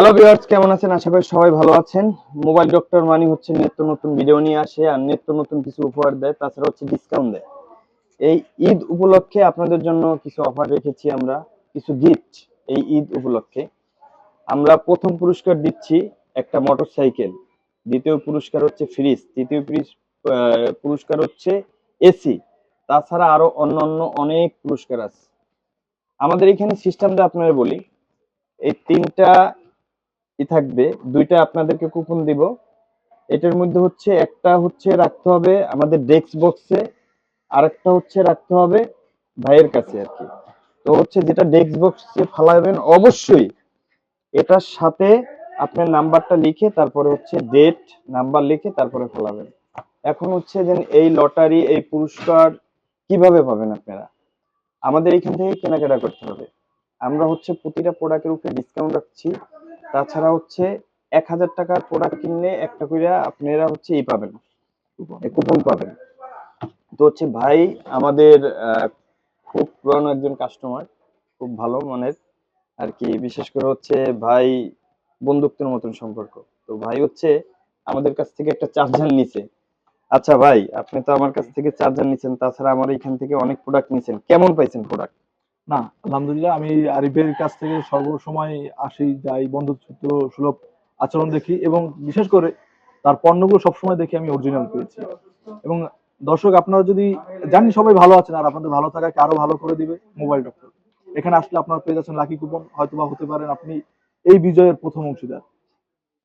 Hello viewers কেমন আছেন? আশা করি সবাই ভালো আছেন। মোবাইল ডক্টর মানি হচ্ছে নিত্য নতুন ভিডিও নিয়ে আসে আর নিত্য নতুন কিছু উপহার দেয়, তাছাড়া হচ্ছে ডিসকাউন্ট দেয়। এই ঈদ উপলক্ষে আপনাদের জন্য কিছু অফার রেখেছি আমরা, কিছু গিফট এই ঈদ উপলক্ষে। আমরা প্রথম পুরস্কার দিচ্ছি একটা মোটরসাইকেল দ্বিতীয় পুরস্কার হচ্ছে ফ্রিজ তৃতীয় পুরস্কার হচ্ছে এসি তাছাড়া আরও অন্যান্য অনেক পুরস্কার আছে। আমাদের এখানে সিস্টেমটা আপনারা বলি, এই তিনটা ই থাকবে। দুইটা আপনাদেরকে কুপন দিব। এটার মধ্যে হচ্ছে, একটা হচ্ছে রাখতে হবে আমাদের ডেস্ক বক্সে আর একটা হচ্ছে রাখতে হবে ভাইয়ের কাছে আর কি। তো হচ্ছে যেটা ডেস্ক বক্সে ফালাবেন, অবশ্যই এটার সাথে আপনার নাম্বারটা লিখে তারপরে হচ্ছে ডেট নাম্বার লিখে তারপরে ফেলাবেন। এখন হচ্ছে যে এই লটারি এই পুরস্কার কীভাবে পাবেন আপনারা? আমাদের এখান থেকে কেনাকাটা করতে হবে। আমরা হচ্ছে প্রতিটা প্রোডাক্টের উপরে ডিসকাউন্ট রাখছি। তাছাড়া হচ্ছে এক হাজার টাকার প্রোডাক্ট কিনলে একটা করে আপনারা হচ্ছে ই পাবেন। কুপন পাবেন। তো হচ্ছে ভাই আমাদের খুব পুরানো একজন কাস্টমার খুব ভালো মানের আর কি বিশেষ করে হচ্ছে ভাই বন্ধুত্বের মতন সম্পর্ক। তো ভাই হচ্ছে আমাদের কাছ থেকে একটা চার্জার নিছে। আচ্ছা ভাই আপনি তো আমার কাছ থেকে চার্জার নিছেন তাছাড়া আমার এখান থেকে অনেক প্রোডাক্ট নিছেন। কেমন পাইছেন প্রোডাক্ট না, আলহামদুলিল্লাহ, আমি আরিফের কাছ থেকে সর্বসময় আসি, যাই বন্ধুত্ব সুলভ আচরণ দেখি এবং বিশেষ করে তার পণ্যগুলো সবসময় দেখি আমি অরিজিনাল পেয়েছি। এবং দর্শক, আপনারা যদি জানি সবাই ভালো আছেন আর আপনাদের ভালো থাকাকে আরও ভালো করে দিবে মোবাইল ডক্টর। এখানে আসলে আপনারা পেয়ে যাচ্ছেন লাকি কুপন হয়তো বা হতে পারেন আপনি এই বিজয়ের প্রথম অংশীদার।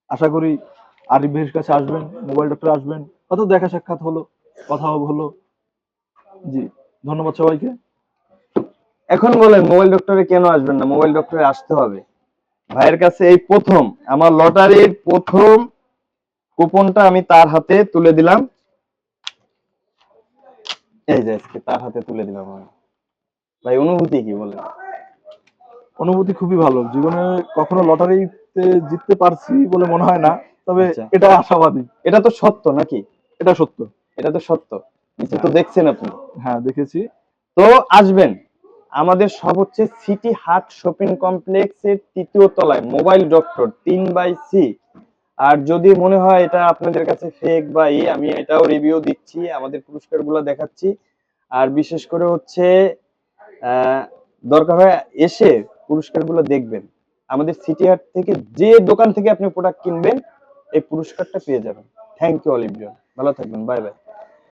আশা করি আরিফ ভাইয়ের কাছে আসবেন, মোবাইল ডক্টর আসবেন, হয়তো দেখা সাক্ষাৎ হলো, কথা হলো। জি, ধন্যবাদ সবাইকে। এখন বলেন মোবাইল ডক্টরে কেন আসবেন না? মোবাইল ডক্টরে আসতে হবে। ভাইয়ের কাছে এই প্রথম আমার লটারির প্রথম কুপনটা আমি তার হাতে তুলে দিলাম। এই যে আজকে তার হাতে তুলে দিলাম ভাই অনুভূতি কি বলেন? অনুভূতি খুবই ভালো। জীবনে কখনো লটারিতে জিততে পারছি বলে মনে হয় না তবে আচ্ছা। এটা আশাবাদী। এটা তো সত্য নাকি? এটা সত্য। এটা তো সত্য। তো দেখছেন আপনি। হ্যাঁ দেখেছি। তো আসবেন। আমাদের সব হচ্ছে সিটি হাট শপিং কমপ্লেক্সের তৃতীয় তলায়, মোবাইল ডক্টর, তিন বাই সি। আর যদি মনে হয় এটা আপনাদের কাছে ফেক বা ই আমি এটাও রিভিউ দিচ্ছি, আমাদের পুরস্কারগুলো দেখাচ্ছি। আর বিশেষ করে হচ্ছে দরকার হয় এসে পুরস্কারগুলো দেখবেন। আমাদের সিটি হাট থেকে যে দোকান থেকে আপনি প্রোডাক্ট কিনবেন, এই পুরস্কারটা পেয়ে যাবেন। থ্যাংক ইউ অলিভিয়ন ভালো থাকবেন। Bye bye